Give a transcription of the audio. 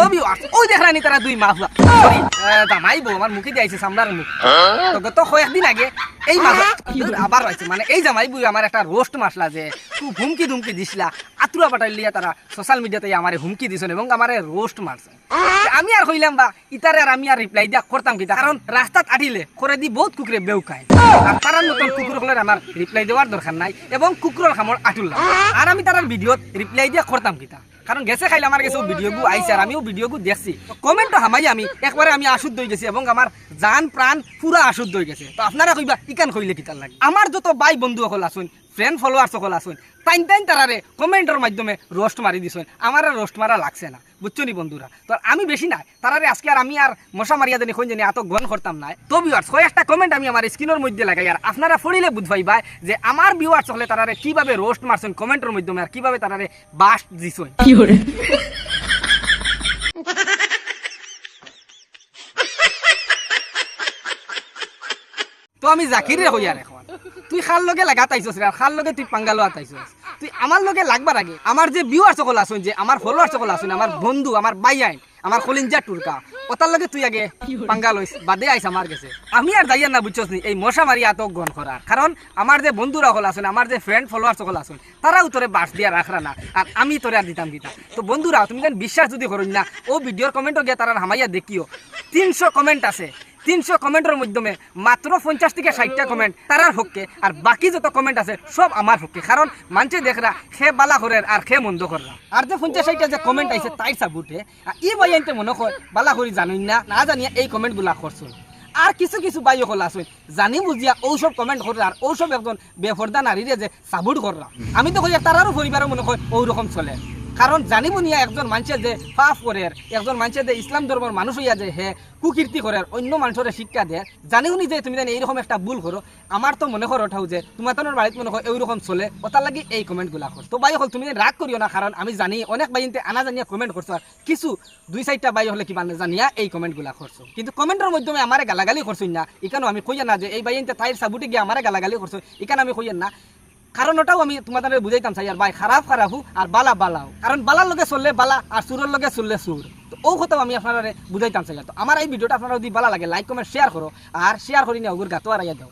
তবি ওই দেখ রানি তারা দুই মাছ। সরি জামাই বউ আমার মুখে দিয়েছে সামলার মুখ। তো গত কয়েকদিন আগে এই মাছ আবার হয়েছে। মানে এই জামাই বউ আমার একটা রোস্ট মাসলা যে খুব হুমকি ধুমকি দিছিলা। আতুরা পাটাই লিয়া তারা সোশ্যাল মিডিয়াতে আমার হুমকি দিছেন এবং আমার রোস্ট মারছে। আমি আর কইলাম বা ইতারে আর আমি আর রিপ্লাই দিয়া করতাম কিতা? কারণ রাস্তাত আটিলে করে দি বহুত কুকুরে বেউ খায়। আর তারা নতুন কুকুর হলে আমার রিপ্লাই দেওয়ার দরকার নাই এবং কুকুরের খামর আটুল্লাম আর আমি তার ভিডিওত রিপ্লাই দিয়া করতাম কিতা। কারণ গেছে খাইলে আমার কাছে ভিডিও গু আইছে আর আমিও ভিডিও গু দেখছি। কমেন্ট হামাই আমি একবারে আমি আশুদ্ধ হয়ে গেছি এবং আমার জান প্রাণ পুরা আশুদ্ধ হয়ে গেছে। তো আপনারা কইবা, ইকান কইলে কিতার লাগে? আমার যত বাই বন্ধু সকল আসুন ফ্রেন্ড ফলোয়ার সকল আসুন টাইম টাইম তারারে কমেন্টের মাধ্যমে রোস্ট মারি দিছেন। আমার আর রোস্ট মারা লাগছে না বুঝছ নি বন্ধুরা? তো আমি বেশি নাই তারারে আজকে আর আমি আর মশা মারিয়া জানি জানি এত গন করতাম না তো ভিউয়ার্স কয় একটা কমেন্ট আমি আমার স্ক্রিনের মধ্যে লাগাই আর আপনারা পড়িলে বুঝবাইবা যে আমার ভিউয়ার্স হলে তারারে কীভাবে রোস্ট মারছেন কমেন্টের মাধ্যমে আর কীভাবে তারারে বাস দিছেন। তো আমি জাকিরে হই আর এখন। তুই খাল লগে লাগা তাইছস রে খাল লগে তুই পাঙ্গালো তাইছস। তুই আমার লগে লাগবার আগে। আমার যে ভিউয়ার সকল আসুন যে আমার ফলোয়ার সকল আসুন আমার বন্ধু আমার বাই আইন আমার কলিঞ্জা টুরকা ওটার লগে তুই আগে পাঙ্গাল হইস বাদে আইস আমার কাছে আমি আর যাইয়া না বুঝছস নি, এই মশা মারি এত গন করার কারণ আমার যে বন্ধুরা সকল আসুন আমার যে ফ্রেন্ড ফলোয়ার সকল আসুন তারাও তোরে বাস দিয়া রাখরা না আর আমি তোরে আর দিতাম দিতাম তো বন্ধুরা তুমি কেন বিশ্বাস যদি করুন না ও ভিডিওর কমেন্টও গিয়ে তারা হামাইয়া দেখিও। তিনশো কমেন্ট আছে। তিনশো কমেন্টের মাধ্যমে মাত্র পঞ্চাশ থেকে ষাটটা কমেন্ট তারার পক্ষে আর বাকি যত কমেন্ট আছে, সব আমার পক্ষে কারণ মানুষে দেখরা, সে বালা করে আর সে মন্দ কররা আর যে পঞ্চাশ ষাটটা যে কমেন্ট আইছে, তাই সাবুটে ই বই আনতে মনে হয় বালা করি জানুন না না জানিয়া এই কমেন্টগুলা করছ। আর কিছু কিছু বাই হল আছে, জানি বুঝিয়া ঔসব কমেন্ট করে আর ঔসব একজন বেফর্দা নারীরে যে সাবুট করলাম আমি তো কই তারারও পরিবারও মনে হয় ওই রকম চলে। কারণ জানিব নিয়া একজন মানুষের যে পাপ করে, একজন মানুষের যে ইসলাম ধর্মের মানুষ হইয়া যে হে কুকীর্তি করে অন্য মানুষের শিক্ষা দেয় জানিও নি যে তুমি জানি এইরকম একটা ভুল করো। আমার তো মনে করো ওঠাও যে তোমার তোমার বাড়িতে মনে হয় এইরকম চলে ওটার লাগি এই কমেন্টগুলা কর তো বাই হল, তুমি রাগ করিও না কারণ আমি জানি, অনেক বাইনতে আনা জানিয়া কমেন্ট করছ কিছু, দুই চারটা বাই হলে কিবা জানিয়া এই কমেন্টগুলা করছ কিন্তু কমেন্টের মাধ্যমে আমারে গালাগালি করছ না। এখানেও আমি কইয়া না যে, এই বাইনতে তাইর সাবুটি গিয়ে আমারে গালাগালি করছ এখানে আমি কইয়া না কারণ ওটাও আমি তোমাদের বুঝাইতাম চাই আর ভাই, খারাপ খারাপ হু আর বালা, বালাও। কারণ বালার লগে চললে বালা আর সুরের লগে চললে সুর। তো ও কথাও আমি আপনারা বুঝাইতাম চাই তো আমার এই ভিডিওটা আপনারা যদি বালা লাগে লাইক কমেন্ট শেয়ার করো। আর শেয়ার করি নিয়ে ওগুর গাতো আর দাও।